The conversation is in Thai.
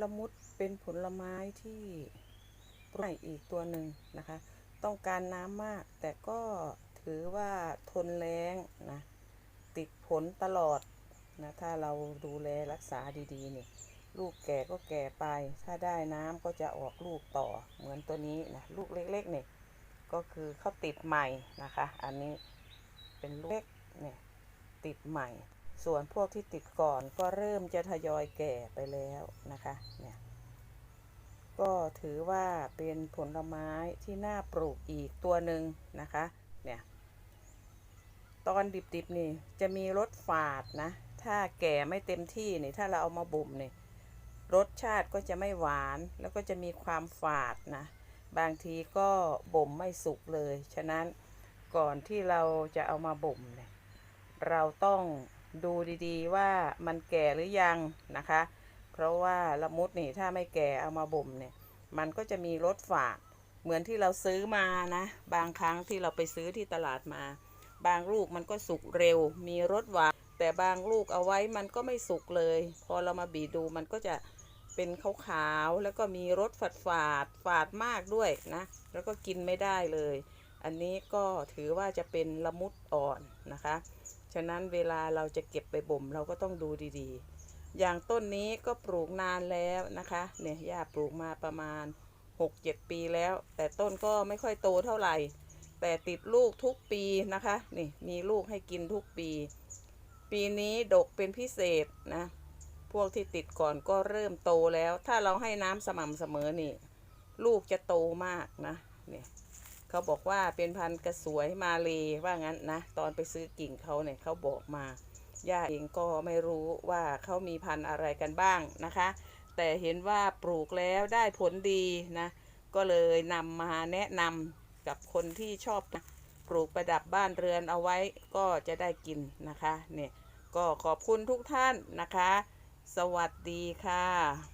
ละมุดเป็นผลไม้ที่ปลูกอีกตัวหนึ่งนะคะ ต้องการน้ำมาก แต่ก็ถือว่าทนแรงนะติดผลตลอดนะถ้าเราดูแลรักษาดีๆนี่ลูกแก่ก็แก่ไป ถ้าได้น้ำก็จะออกลูกต่อเหมือนตัวนี้นะลูกเล็กๆนี่ก็คือเขาติดใหม่นะคะ อันนี้เป็นลูกเล็กเนี่ยติดใหม่ ส่วนพวกที่ติดก่อนก็เริ่มจะทยอยแก่ไปแล้วนะคะเนี่ยก็ถือว่าเป็นผลไม้ที่น่าปลูกอีกตัวหนึ่งนะคะเนี่ยตอนดิบๆนี่จะมีรสฝาดนะ ถ้าแก่ไม่เต็มที่นี่ถ้าเราเอามาบ่มนี่รสชาติก็จะไม่หวานแล้วก็จะมีความฝาดนะ บางทีก็บ่มไม่สุกเลย ฉะนั้นก่อนที่เราจะเอามาบ่มเนี่ยเราต้อง ดูดีๆว่ามันแก่หรือยังนะคะ เพราะว่าละมุดนี่ถ้าไม่แก่เอามาบ่มเนี่ย มันก็จะมีรสฝาด เหมือนที่เราซื้อมานะ บางครั้งที่เราไปซื้อที่ตลาดมา บางลูกมันก็สุกเร็ว มีรสหวาน แต่บางลูกเอาไว้มันก็ไม่สุกเลย พอเรามาบีดูมันก็จะเป็นขาวๆ แล้วก็มีรสฝาดฝาดฝาดมากด้วยนะ แล้วก็กินไม่ได้เลย อันนี้ก็ถือว่าจะเป็นละมุดอ่อนนะคะ ฉะนั้นเวลาเราจะเก็บไปบ่มเราก็ต้องดูดีๆ อย่างต้นนี้ก็ปลูกนานแล้วนะคะเนี่ยย่าปลูกมาประมาณ 6-7 ปีแล้ว แต่ต้นก็ไม่ค่อยโตเท่าไหร่ แต่ติดลูกทุกปีนะคะนี่มีลูกให้กินทุกปี ปีนี้ดกเป็นพิเศษนะพวกที่ติดก่อนก็เริ่มโตแล้ว ถ้าเราให้น้ำสม่ำเสมอนี่ ลูกจะโตมากนะเนี่ย เขาบอกว่าเป็นพันธุ์กระสวยมาเลยว่างั้นนะ ตอนไปซื้อกิ่งเขาเนี่ยเขาบอกมาย่าเองก็ไม่รู้ว่าเขามีพันธุ์อะไรกันบ้างนะคะ แต่เห็นว่าปลูกแล้วได้ผลดีนะ ก็เลยนำมาแนะนำกับคนที่ชอบปลูกประดับบ้านเรือนเอาไว้ก็จะได้กินนะคะ เนี่ย ก็ขอบคุณทุกท่านนะคะ สวัสดีค่ะ